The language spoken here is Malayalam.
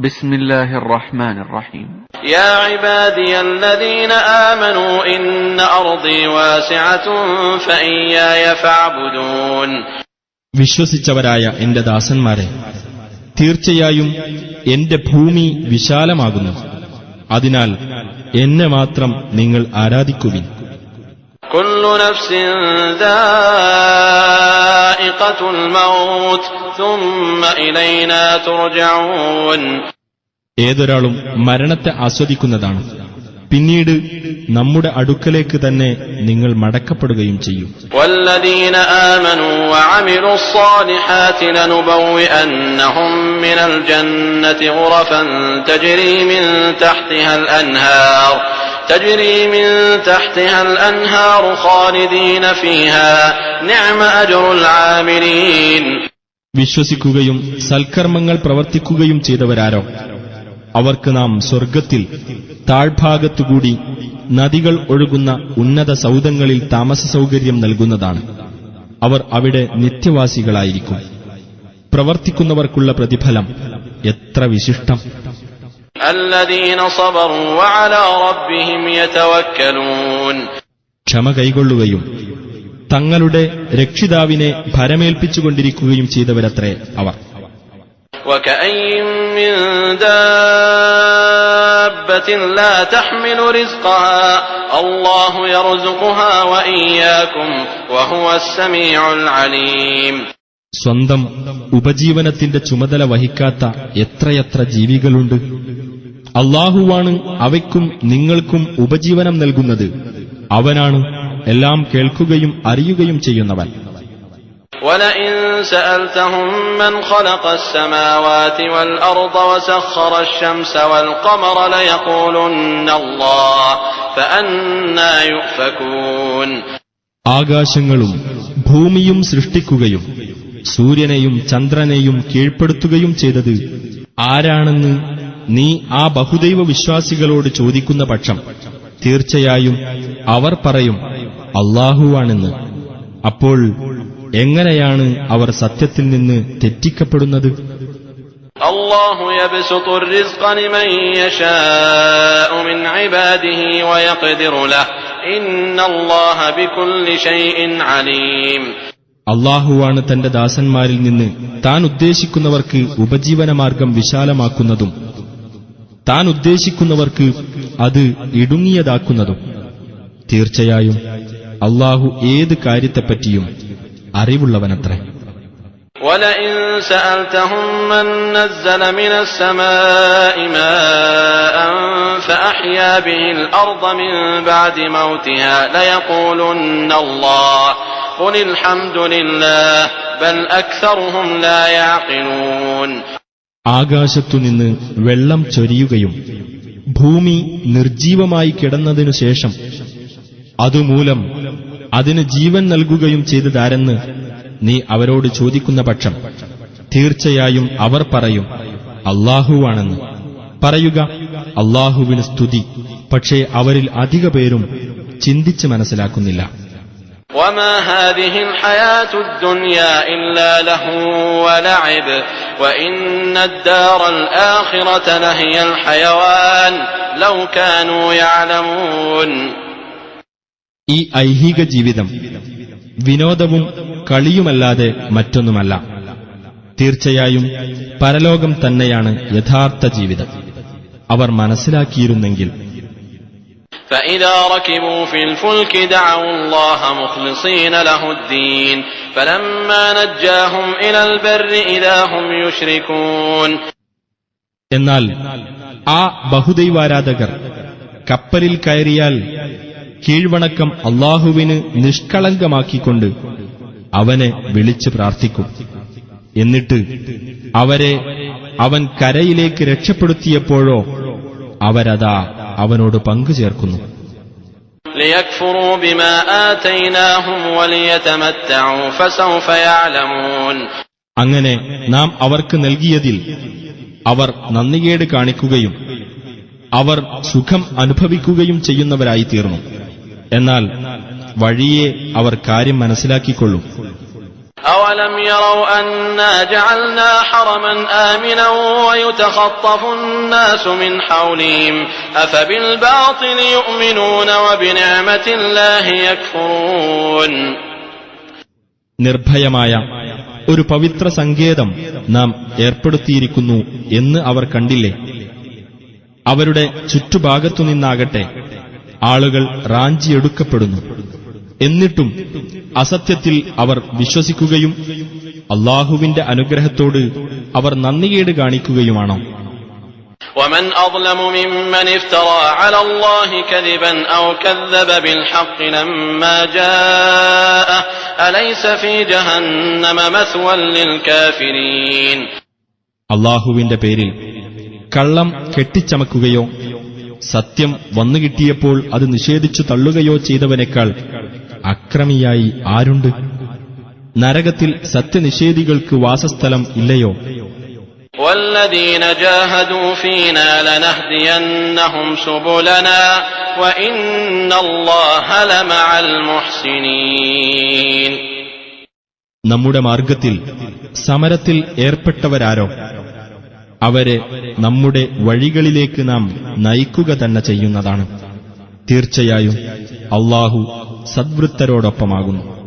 بسم الله الرحمن الرحيم يا عبادي الذين آمنوا إن أرضي واسعة فإياي فاعبدون വിശ്വസിച്ചവരായ എന്റെ ദാസന്മാരെ തീർച്ചയായും എന്റെ ഭൂമി വിശാലമാകുന്നു അതിനാൽ എന്നെ മാത്രം നിങ്ങൾ ആരാധിക്കുവിൻ كل نفس ذائقة الموت ثم إلينا ترجعون ഏതൊരാളും മരണത്തെ ആസ്വദിക്കുന്നതാണ്. പിന്നീട് നമ്മുടെ അടുക്കലേക്ക് തന്നെ നിങ്ങൾ മടക്കപ്പെടുകയും ചെയ്യും. വിശ്വസിക്കുകയും സൽക്കർമ്മങ്ങൾ പ്രവർത്തിക്കുകയും ചെയ്തവരാരോ? അവർക്ക് നാം സ്വർഗത്തിൽ താഴ്ഭാഗത്തുകൂടി നദികൾ ഒഴുകുന്ന ഉന്നത സൗദങ്ങളിൽ താമസ സൗകര്യം നൽകുന്നതാണ്. അവർ അവിടെ നിത്യവാസികളായിരിക്കും. പ്രവർത്തിക്കുന്നവർക്കുള്ള പ്രതിഫലം എത്ര വിശിഷ്ടം. ക്ഷമ കൈകൊള്ളുകയും തങ്ങളുടെ രക്ഷിതാവിനെ ഭരമേൽപ്പിച്ചുകൊണ്ടിരിക്കുകയും ചെയ്തവരത്രേ അവർ. സ്വന്തം ഉപജീവനത്തിന്റെ ചുമതല വഹിക്കാത്ത എത്രയെത്ര ജീവികളുണ്ട്? അള്ളാഹുവാണ് അവയ്ക്കും നിങ്ങൾക്കും ഉപജീവനം നൽകുന്നത്. അവനാണ് എല്ലാം കേൾക്കുകയും അറിയുകയും ചെയ്യുന്നവൻ ولئن سألتهم من خلق السماوات والأرض وسخر الشمس والقمر ليقولن الله فأنا يؤفكون ആകാശങ്ങളും ഭൂമിയും സൃഷ്ടിക്കുകയും സൂര്യനെയും ചന്ദ്രനെയും കീഴ്പ്പെടുത്തുകയും ചെയ്തത് ആരാണെന്ന് നീ ആ ബഹുദൈവ വിശ്വാസികളോട് ചോദിക്കുന്ന പക്ഷം തീർച്ചയായും അവർ പറയും അള്ളാഹുവാണെന്ന്. അപ്പോൾ എങ്ങനെയാണ് അവർ സത്യത്തിൽ നിന്ന് തെറ്റിക്കപ്പെടുന്നത്? അള്ളാഹുവാണ് തന്റെ ദാസന്മാരിൽ നിന്ന് താൻ ഉദ്ദേശിക്കുന്നവർക്ക് ഉപജീവനമാർഗം വിശാലമാക്കുന്നതും താൻ ഉദ്ദേശിക്കുന്നവർക്ക് അത് ഇടുങ്ങിയതാക്കുന്നതും. തീർച്ചയായും അള്ളാഹു ഏത് കാര്യത്തെപ്പറ്റിയും അറിവുള്ളവനത്രേ ولئن سألتهم من نزل من السماء ماء فأحيا به الأرض من بعد موتها ليقولن الله قل الحمد لله بل أكثرهم لا يعقلون ആകാശത്തുനിന്ന് വെള്ളം ചൊരിയുകയും ഭൂമി നിർജീവമായി കിടന്നതിനു ശേഷം അതുമൂലം അതിന് ജീവൻ നൽകുകയും ചെയ്തതാരെന്ന് നീ അവരോട് ചോദിക്കുന്ന പക്ഷം തീർച്ചയായും അവർ പറയും അള്ളാഹുവാണെന്ന് പറയുക അള്ളാഹുവിന് സ്തുതി പക്ഷേ അവരിൽ അധിക പേരും ചിന്തിച്ച് മനസ്സിലാക്കുന്നില്ല وما هذه الحياة الدنيا إلا له ولعب وإن الدار الآخرة لهي الحيوان لو كانوا يعلمون ഈ ഐഹിക ജീവിതം വിനോദവും കളിയുമല്ലാതെ മറ്റൊന്നുമല്ല തീർച്ചയായും പരലോകം തന്നെയാണ് യഥാർത്ഥ ജീവിതം അവർ മനസ്സിലാക്കിയിരുന്നെങ്കിൽ فإذا ركبوا في الفلك دعوا الله مخلصين له الدين فلما نجاهم إلى البر إذا هم يشركون എന്നാൽ ആ ബഹുദൈവാരാധകർ കപ്പലിൽ കയറിയാൽ കീഴ്വണക്കം അള്ളാഹുവിന് നിഷ്കളങ്കമാക്കിക്കൊണ്ട് അവനെ വിളിച്ച് പ്രാർത്ഥിക്കും. എന്നിട്ട് അവരെ അവൻ കരയിലേക്ക് രക്ഷപ്പെടുത്തിയപ്പോഴോ അവരതാ അവനോട് പങ്കുചേർക്കുന്നു അങ്ങനെ നാം അവർക്ക് നൽകിയതിൽ അവർ നന്ദികേട് കാണിക്കുകയും അവർ സുഖം അനുഭവിക്കുകയും ചെയ്യുന്നവരായി തീർന്നു. എന്നാൽ വഴിയെ അവർ കാര്യം മനസ്സിലാക്കിക്കൊള്ളും أولم يروا أنا جعلنا حرما آمنا ويتخطف الناس من حولهم أفبالباطل يؤمنون وبنعمة الله يكفرون നിർഭയമായ ഒരു പവിത്ര സങ്കേതം നാം ഏർപ്പെടുത്തിയിരിക്കുന്നു എന്ന് അവർ കണ്ടില്ലേ അവരുടെ ചുറ്റുഭാഗത്തുനിന്നാകട്ടെ ആളുകൾ റാഞ്ചിയെടുക്കപ്പെടുന്നു എന്നിട്ടും അസത്യത്തിൽ അവർ വിശ്വസിക്കുകയും അള്ളാഹുവിന്റെ അനുഗ്രഹത്തോട് അവർ നന്ദികേട് കാണിക്കുകയുമാണോ ومن أظلم ممن افترى على الله كذبا أو كذب بالحق لما جاءه أليس في جهنم مثوى للكافرين അള്ളാഹുവിന്റെ പേരിൽ കള്ളം കെട്ടിച്ചമക്കുകയോ സത്യം വന്നുകിട്ടിയപ്പോൾ അത് നിഷേധിച്ചു തള്ളുകയോ ചെയ്തവനേക്കാൾ അക്രമിയായി ആരുണ്ട് നരകത്തിൽ സത്യനിഷേധികൾക്ക് വാസസ്ഥലം ഇല്ലയോ والذين جاهدوا فينا لنهدينهم سبلنا وإن الله لمع المحسنين നമ്മുടെ മാർഗത്തിൽ സമരത്തിൽ ഏർപ്പെട്ടവരാരോ അവരെ നമ്മുടെ വഴികളിലേക്ക് നാം നയിക്കുക തന്നെ ചെയ്യുന്നതാണ്. തീർച്ചയായും അള്ളാഹു സദ്വൃത്തരോടൊപ്പമാകുന്നു.